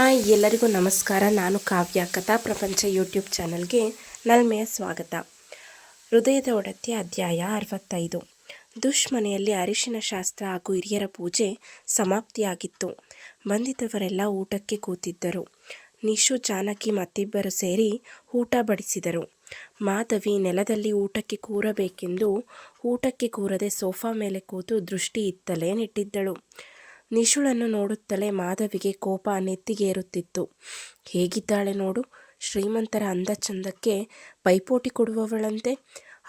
Hi, ಎಲ್ಲರಿಗೂ ನಮಸ್ಕಾರ. ನಾನು ಕಾವ್ಯ. ಕಥಾ ಪ್ರಪಂಚ ಯೂಟ್ಯೂಬ್ ಚಾನಲ್ಗೆ ನಲ್ಮೆಯ ಸ್ವಾಗತ. ಹೃದಯದ ಒಡತಿ ಅಧ್ಯಾಯ ಅರವತ್ತೈದು. ದುಷ್ಮನೆಯಲ್ಲಿ ಅರಿಶಿನ ಶಾಸ್ತ್ರ ಹಾಗೂ ಹಿರಿಯರ ಪೂಜೆ ಸಮಾಪ್ತಿಯಾಗಿತ್ತು. ಬಂದಿದ್ದವರೆಲ್ಲ ಊಟಕ್ಕೆ ಕೂತಿದ್ದರು. ನಿಶು, ಜಾನಕಿ ಮತ್ತಿಬ್ಬರು ಸೇರಿ ಊಟ ಬಡಿಸಿದರು. ಮಾಧವಿ ನೆಲದಲ್ಲಿ ಊಟಕ್ಕೆ ಕೂರಬೇಕೆಂದು ಊಟಕ್ಕೆ ಕೂರದೆ ಸೋಫಾ ಮೇಲೆ ಕೂತು ದೃಷ್ಟಿ ಇತ್ತಲೇ ನೆಟ್ಟಿದ್ದಳು. ನಿಶುಳನ್ನು ನೋಡುತ್ತಲೇ ಮಾಧವಿಗೆ ಕೋಪ ನೆತ್ತಿಗೇರುತ್ತಿತ್ತು ಹೇಗಿದ್ದಾಳೆ ನೋಡು. ಶ್ರೀಮಂತರ ಅಂದ ಚಂದಕ್ಕೆ ಪೈಪೋಟಿ ಕೊಡುವವಳಂತೆ.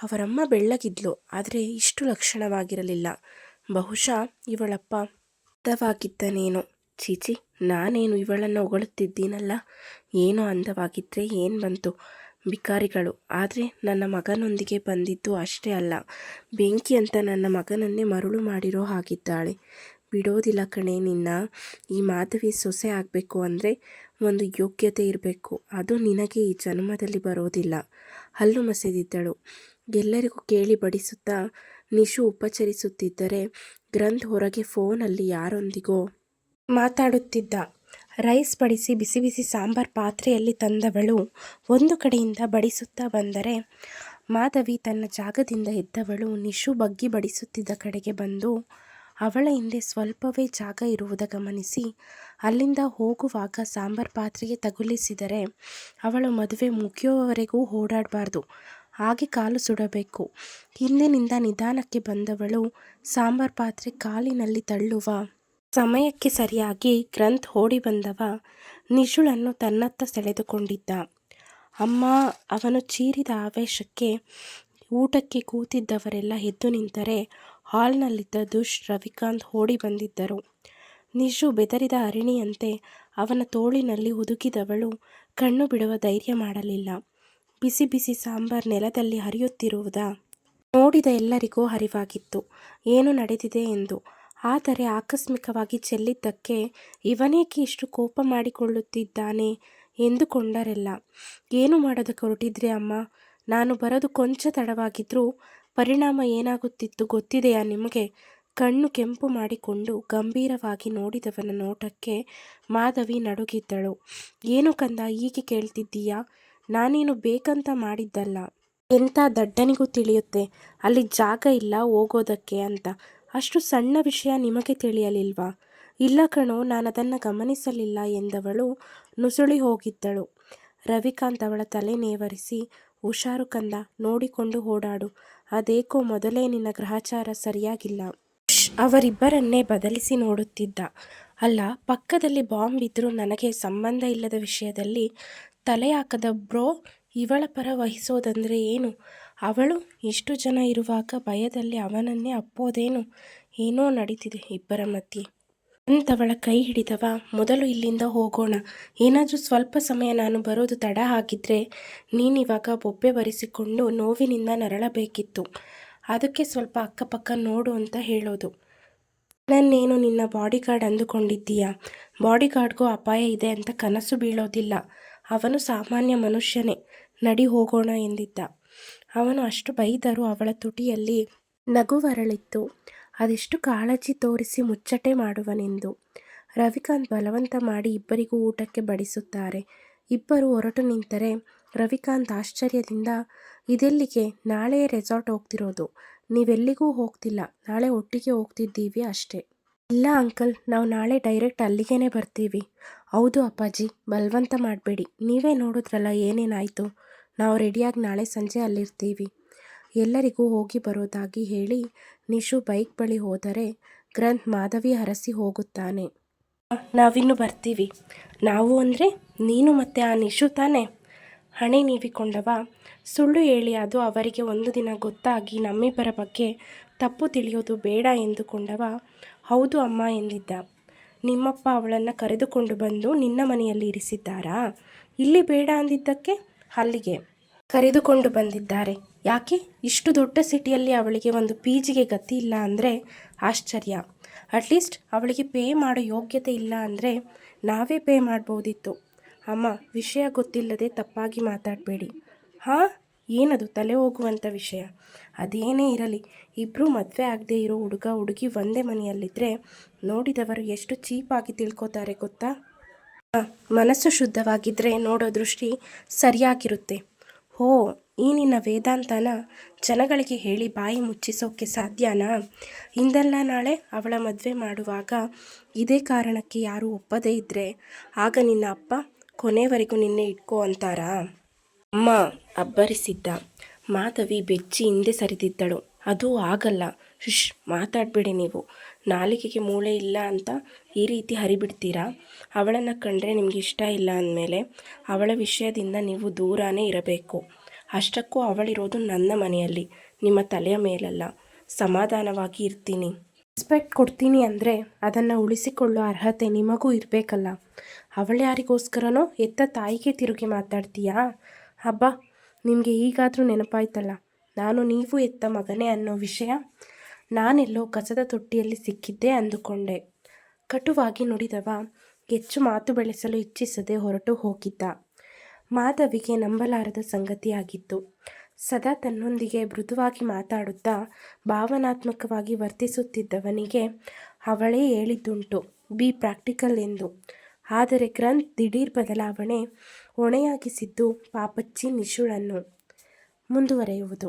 ಅವರಮ್ಮ ಬೆಳ್ಳಗಿದ್ಲು, ಆದರೆ ಇಷ್ಟು ಲಕ್ಷಣವಾಗಿರಲಿಲ್ಲ. ಬಹುಶಃ ಇವಳಪ್ಪ ಅಂದವಾಗಿದ್ದನೇನು ಚೀಚಿ ನಾನೇನು ಇವಳನ್ನು ಹೊಗಳುತ್ತಿದ್ದೀನಲ್ಲ? ಏನೋ ಅಂದವಾಗಿದ್ದರೆ ಏನು ಬಂತು? ಬಿಕಾರಿಗಳು ಆದರೆ ನನ್ನ ಮಗನೊಂದಿಗೆ ಬಂದಿದ್ದು ಅಷ್ಟೇ ಅಲ್ಲ. ಬೆಂಕಿ ಅಂತ ನನ್ನ ಮಗನನ್ನೇ ಮರುಳು ಮಾಡಿರೋ ಹಾಗಿದ್ದಾಳೆ. ಬಿಡೋದಿಲ್ಲ ಕಣೆ ನಿನ್ನ. ಈ ಮಾಧವಿ ಸೊಸೆ ಆಗಬೇಕು ಅಂದರೆ ಒಂದು ಯೋಗ್ಯತೆ ಇರಬೇಕು. ಅದು ನಿನಗೆ ಈ ಜನ್ಮದಲ್ಲಿ ಬರೋದಿಲ್ಲ. ಹಲ್ಲು ಮಸೆದಿದ್ದಳು. ಎಲ್ಲರಿಗೂ ಕೇಳಿ ಬಡಿಸುತ್ತಾ ನಿಶು ಉಪಚರಿಸುತ್ತಿದ್ದರೆ ಗ್ರಂಥ್ ಹೊರಗೆ ಫೋನಲ್ಲಿ ಯಾರೊಂದಿಗೋ ಮಾತಾಡುತ್ತಿದ್ದ. ರೈಸ್ ಬಡಿಸಿ ಬಿಸಿ ಬಿಸಿ ಸಾಂಬಾರ್ ಪಾತ್ರೆಯಲ್ಲಿ ತಂದವಳು. ಒಂದು ಕಡೆಯಿಂದ ಬಡಿಸುತ್ತಾ ಬಂದರೆ ಮಾಧವಿ ತನ್ನ ಜಾಗದಿಂದ ಎದ್ದವಳು. ನಿಶು ಬಗ್ಗಿ ಬಡಿಸುತ್ತಿದ್ದ ಕಡೆಗೆ ಬಂದು ಅವಳ ಹಿಂದೆ ಸ್ವಲ್ಪವೇ ಜಾಗ ಇರುವುದ ಗಮನಿಸಿ. ಅಲ್ಲಿಂದ ಹೋಗುವಾಗ ಸಾಂಬಾರ್ ಪಾತ್ರೆಗೆ ತಗುಲಿಸಿದರೆ ಅವಳು ಮದುವೆ ಮುಗಿಯುವವರೆಗೂ ಓಡಾಡಬಾರ್ದು. ಹಾಗೆ ಕಾಲು ಸುಡಬೇಕು. ಹಿಂದಿನಿಂದ ನಿಧಾನಕ್ಕೆ ಬಂದವಳು ಸಾಂಬಾರ್ ಪಾತ್ರೆ ಕಾಲಿನಲ್ಲಿ ತಳ್ಳುವ ಸಮಯಕ್ಕೆ ಸರಿಯಾಗಿ ಗ್ರಂಥ್ ಓಡಿ ಬಂದವ ನಿಶುಳನ್ನು ತನ್ನತ್ತ ಸೆಳೆದುಕೊಂಡಿದ್ದ. ಅಮ್ಮ, ಅವನು ಚೀರಿದ ಆವೇಶಕ್ಕೆ ಊಟಕ್ಕೆ ಕೂತಿದ್ದವರೆಲ್ಲ ಎದ್ದು ನಿಂತರೆ ಹಾಲ್ನಲ್ಲಿದ್ದ ದುಷ್ ರವಿಕಾಂತ್ ಓಡಿ ಬಂದಿದ್ದರು. ನಿಶು ಬೆದರಿದ ಅರಿಣಿಯಂತೆ ಅವನ ತೋಳಿನಲ್ಲಿ ಹುದುಗಿದವಳು ಕಣ್ಣು ಬಿಡುವ ಧೈರ್ಯ ಮಾಡಲಿಲ್ಲ. ಬಿಸಿ ಬಿಸಿ ಸಾಂಬಾರ್ ನೆಲದಲ್ಲಿ ಹರಿಯುತ್ತಿರುವುದ ನೋಡಿದ ಎಲ್ಲರಿಗೂ ಹರಿವಾಗಿತ್ತು ಏನು ನಡೆದಿದೆ ಎಂದು. ಆದರೆ ಆಕಸ್ಮಿಕವಾಗಿ ಚೆಲ್ಲಿದ್ದಕ್ಕೆ ಇವನೇಕೆ ಇಷ್ಟು ಕೋಪ ಮಾಡಿಕೊಳ್ಳುತ್ತಿದ್ದಾನೆ ಎಂದುಕೊಂಡರೆಲ್ಲ. ಏನು ಮಾಡೋದಕ್ಕೆ ಹೊರಟಿದ್ರಿ ಅಮ್ಮ? ನಾನು ಬರೋದು ಕೊಂಚ ತಡವಾಗಿದ್ದರೂ ಪರಿಣಾಮ ಏನಾಗುತ್ತಿತ್ತು ಗೊತ್ತಿದೆಯಾ ನಿಮಗೆ? ಕಣ್ಣು ಕೆಂಪು ಮಾಡಿಕೊಂಡು ಗಂಭೀರವಾಗಿ ನೋಡಿದವನ ನೋಟಕ್ಕೆ ಮಾಧವಿ ನಡುಗಿದ್ದಳು. ಏನು ಕಂದ, ಹೀಗೆ ಕೇಳ್ತಿದ್ದೀಯಾ? ನಾನೇನು ಬೇಕಂತ ಮಾಡಿದ್ದಲ್ಲ. ಎಂಥ ದಡ್ಡನಿಗೂ ತಿಳಿಯುತ್ತೆ. ಅಲ್ಲಿ ಜಾಗ ಇಲ್ಲ ಹೋಗೋದಕ್ಕೆ ಅಂತ. ಅಷ್ಟು ಸಣ್ಣ ವಿಷಯ ನಿಮಗೆ ತಿಳಿಯಲಿಲ್ವಾ? ಇಲ್ಲ ಕಣೋ ನಾನು ಅದನ್ನು ಗಮನಿಸಲಿಲ್ಲ ಎಂದವಳು ನುಸುಳಿ ಹೋಗಿದ್ದಳು. ರವಿಕಾಂತ್ ಅವಳ ತಲೆ ನೇವರಿಸಿ ಹುಷಾರು ಕಂದ, ನೋಡಿಕೊಂಡು ಓಡಾಡು. ಅದೇಕೋ ಮೊದಲೇ ನಿನ್ನ ಗ್ರಹಚಾರ ಸರಿಯಾಗಿಲ್ಲ. ಅವರಿಬ್ಬರನ್ನೇ ಬದಲಿಸಿ ನೋಡುತ್ತಿದ್ದ. ಅಲ್ಲ, ಪಕ್ಕದಲ್ಲಿ ಬಾಂಬ್ ಇದ್ದರೂ ನನಗೆ ಸಂಬಂಧ ಇಲ್ಲದ ವಿಷಯದಲ್ಲಿ ತಲೆ ಹಾಕದ ಬ್ರೋ ಇವಳ ಪರ ವಹಿಸೋದಂದ್ರೆ ಏನು? ಅವಳು ಇಷ್ಟು ಜನ ಇರುವಾಗ ಭಯದಲ್ಲಿ ಅವನನ್ನೇ ಅಪ್ಪೋದೇನು? ಏನೋ ನಡೀತಿದೆ ಇಬ್ಬರ ಮಧ್ಯೆ. ಅಂತವಳ ಕೈ ಹಿಡಿದವ, ಮೊದಲು ಇಲ್ಲಿಂದ ಹೋಗೋಣ. ಏನಾದರೂ ಸ್ವಲ್ಪ ಸಮಯ ನಾನು ಬರೋದು ತಡ ಆಗಿದ್ದರೆ ನೀನಿವಾಗ ಬೊಬ್ಬೆ ಬರೆಸಿಕೊಂಡು ನೋವಿನಿಂದ ನರಳಬೇಕಿತ್ತು. ಅದಕ್ಕೆ ಸ್ವಲ್ಪ ಅಕ್ಕಪಕ್ಕ ನೋಡು ಅಂತ ಹೇಳೋದು. ನನ್ನೇನು ನಿನ್ನ ಬಾಡಿಗಾರ್ಡ್ ಅಂದುಕೊಂಡಿದ್ದೀಯಾ? ಬಾಡಿಗಾರ್ಡ್ಗೂ ಅಪಾಯ ಇದೆ ಅಂತ ಕನಸು ಬೀಳೋದಿಲ್ಲ. ಅವನು ಸಾಮಾನ್ಯ ಮನುಷ್ಯನೇ. ನಡಿ ಹೋಗೋಣ ಎಂದಿದ್ದ. ಅವನು ಅಷ್ಟು ಬೈದರೂ ಅವಳ ತುಟಿಯಲ್ಲಿ ನಗುವರಳಿತ್ತು ಅದೆಷ್ಟು ಕಾಳಜಿ ತೋರಿಸಿ ಮುಚ್ಚಟೆ ಮಾಡುವನೆಂದು. ರವಿಕಾಂತ್ ಬಲವಂತ ಮಾಡಿ ಇಬ್ಬರಿಗೂ ಊಟಕ್ಕೆ ಬಡಿಸುತ್ತಾರೆ. ಇಬ್ಬರು ಹೊರಟು ನಿಂತರೆ ರವಿಕಾಂತ್ ಆಶ್ಚರ್ಯದಿಂದ, ಇದೆಲ್ಲಿಗೆ? ನಾಳೆ ರೆಸಾರ್ಟ್ ಹೋಗ್ತಿರೋದು. ನೀವೆಲ್ಲಿಗೂ ಹೋಗ್ತಿಲ್ಲ. ನಾಳೆ ಒಟ್ಟಿಗೆ ಹೋಗ್ತಿದ್ದೀವಿ ಅಷ್ಟೇ. ಇಲ್ಲ ಅಂಕಲ್. ನಾವು ನಾಳೆ ಡೈರೆಕ್ಟ್ ಅಲ್ಲಿಗೇನೆ ಬರ್ತೀವಿ. ಹೌದು ಅಪ್ಪಾಜಿ. ಬಲವಂತ ಮಾಡಬೇಡಿ. ನೀವೇ ನೋಡಿದ್ರಲ್ಲ ಏನೇನಾಯಿತು. ನಾವು ರೆಡಿಯಾಗಿ ನಾಳೆ ಸಂಜೆ ಅಲ್ಲಿರ್ತೀವಿ. ಎಲ್ಲರಿಗೂ ಹೋಗಿ ಬರೋದಾಗಿ ಹೇಳಿ ನಿಶು ಬೈಕ್ ಬಳಿ ಹೋದರೆ ಗ್ರಂಥ್ ಮಾಧವಿ ಹರಸಿ ಹೋಗುತ್ತಾನೆ. ನಾವಿನ್ನು ಬರ್ತೀವಿ. ನಾವು ಅಂದರೆ ನೀನು ಮತ್ತೆ ಆ ನಿಶು ತಾನೆ? ಹಣೆ ನೀವಿಕೊಂಡವ ಸುಳ್ಳು ಹೇಳಿ ಅದು ಅವರಿಗೆ ಒಂದು ದಿನ ಗೊತ್ತಾಗಿ ನಮ್ಮಿಬ್ಬರ ಬಗ್ಗೆ ತಪ್ಪು ತಿಳಿಯೋದು ಬೇಡ ಎಂದುಕೊಂಡವ ಹೌದು ಅಮ್ಮ ಎಂದಿದ್ದ. ನಿಮ್ಮಪ್ಪ ಅವಳನ್ನು ಕರೆದುಕೊಂಡು ಬಂದು ನಿನ್ನ ಮನೆಯಲ್ಲಿ ಇರಿಸಿದ್ದಾರಾ? ಇಲ್ಲಿ ಬೇಡ ಅಂದಿದ್ದಕ್ಕೆ ಅಲ್ಲಿಗೆ. ಕರೆದುಕೊಂಡು ಬಂದಿದ್ದಾರೆ. ಯಾಕೆ? ಇಷ್ಟು ದೊಡ್ಡ ಸಿಟಿಯಲ್ಲಿ ಅವಳಿಗೆ ಒಂದು ಪಿ ಜಿಗೆ ಗತಿ ಇಲ್ಲ ಅಂದರೆ ಆಶ್ಚರ್ಯ. ಅಟ್ಲೀಸ್ಟ್ ಅವಳಿಗೆ ಪೇ ಮಾಡೋ ಯೋಗ್ಯತೆ ಇಲ್ಲ ಅಂದರೆ ನಾವೇ ಪೇ ಮಾಡ್ಬೋದಿತ್ತು. ಅಮ್ಮ, ವಿಷಯ ಗೊತ್ತಿಲ್ಲದೆ ತಪ್ಪಾಗಿ ಮಾತಾಡಬೇಡಿ. ಹಾಂ? ಏನದು ತಲೆ ಹೋಗುವಂಥ ವಿಷಯ? ಅದೇನೇ ಇರಲಿ. ಇಬ್ಬರು ಮದುವೆ ಆಗದೆ ಇರೋ ಹುಡುಗ ಹುಡುಗಿ ಒಂದೇ ಮನೆಯಲ್ಲಿದ್ದರೆ ನೋಡಿದವರು ಎಷ್ಟು ಚೀಪಾಗಿ ತಿಳ್ಕೊತಾರೆ ಗೊತ್ತಾ? ಮನಸ್ಸು ಶುದ್ಧವಾಗಿದ್ದರೆ ನೋಡೋ ದೃಷ್ಟಿ ಸರಿಯಾಗಿರುತ್ತೆ. ಹೋ ಈ ನಿನ್ನ ವೇದಾಂತನ ಜನಗಳಿಗೆ ಹೇಳಿ ಬಾಯಿ ಮುಚ್ಚಿಸೋಕ್ಕೆ ಸಾಧ್ಯನಾ? ಹಿಂದೆಲ್ಲ ನಾಳೆ ಅವಳ ಮದುವೆ ಮಾಡುವಾಗ ಇದೇ ಕಾರಣಕ್ಕೆ ಯಾರೂ ಒಪ್ಪದೇ ಇದ್ದರೆ ಆಗ ನಿನ್ನ ಅಪ್ಪ ಕೊನೆವರೆಗೂ ನಿನ್ನೆ ಇಟ್ಕೋ ಅಂತಾರಾ? ಅಮ್ಮ, ಅಬ್ಬರಿಸಿದ್ದ. ಮಾಧವಿ ಬೆಚ್ಚಿ ಹಿಂದೆ ಸರಿದಿದ್ದಳು. ಅದು ಆಗಲ್ಲ. ಶುಶ್, ಮಾತಾಡಬೇಡಿ ನೀವು. ನಾಲಿಗೆಗೆ ಮೂಳೆ ಇಲ್ಲ ಅಂತ ಈ ರೀತಿ ಹರಿಬಿಡ್ತೀರಾ? ಅವಳನ್ನು ಕಂಡ್ರೆ ನಿಮ್ಗೆ ಇಷ್ಟ ಇಲ್ಲ ಅಂದಮೇಲೆ ಅವಳ ವಿಷಯದಿಂದ ನೀವು ದೂರನೇ ಇರಬೇಕು. ಅಷ್ಟಕ್ಕೂ ಅವಳಿರೋದು ನನ್ನ ಮನೆಯಲ್ಲಿ, ನಿಮ್ಮ ತಲೆಯ ಮೇಲಲ್ಲ. ಸಮಾಧಾನವಾಗಿ ಇರ್ತೀನಿ. ರೆಸ್ಪೆಕ್ಟ್ ಕೊಡ್ತೀನಿ ಅಂದರೆ ಅದನ್ನು ಉಳಿಸಿಕೊಳ್ಳೋ ಅರ್ಹತೆ ನಿಮಗೂ ಇರಬೇಕಲ್ಲ. ಅವಳು ಯಾರಿಗೋಸ್ಕರನೋ ಎತ್ತ ತಾಯಿಗೆ ತಿರುಗಿ ಮಾತಾಡ್ತೀಯಾ? ಹಬ್ಬ ನಿಮಗೆ ಈಗಾದರೂ ನೆನಪಾಯ್ತಲ್ಲ. ನಾನು ನೀವು ಎತ್ತ ಮಗನೇ ಅನ್ನೋ ವಿಷಯ ನಾನೆಲ್ಲೋ ಕಸದ ತೊಟ್ಟಿಯಲ್ಲಿ ಸಿಕ್ಕಿದ್ದೆ ಅಂದುಕೊಂಡೆ. ಕಟುವಾಗಿ ನುಡಿದವ ಹೆಚ್ಚು ಮಾತು ಬೆಳೆಸಲು ಇಚ್ಛಿಸದೆ ಹೊರಟು ಹೋಗಿದ್ದ. ಮಾಧವಿಗೆ ನಂಬಲಾರದ ಸಂಗತಿಯಾಗಿತ್ತು. ಸದಾ ತನ್ನೊಂದಿಗೆ ಮೃದುವಾಗಿ ಮಾತಾಡುತ್ತಾ ಭಾವನಾತ್ಮಕವಾಗಿ ವರ್ತಿಸುತ್ತಿದ್ದವನಿಗೆ ಅವಳೇ ಹೇಳಿದ್ದುಂಟು, ಬಿ ಪ್ರಾಕ್ಟಿಕಲ್ ಎಂದು. ಆದರೆ ಗ್ರಂಥ್ ದಿಢೀರ್ ಬದಲಾವಣೆ ಹೊಣೆಯಾಗಿಸಿದ್ದು ಪಾಪಚ್ಚಿ ನಿಶುಳನ್ನು. ಮುಂದುವರೆಯುವುದು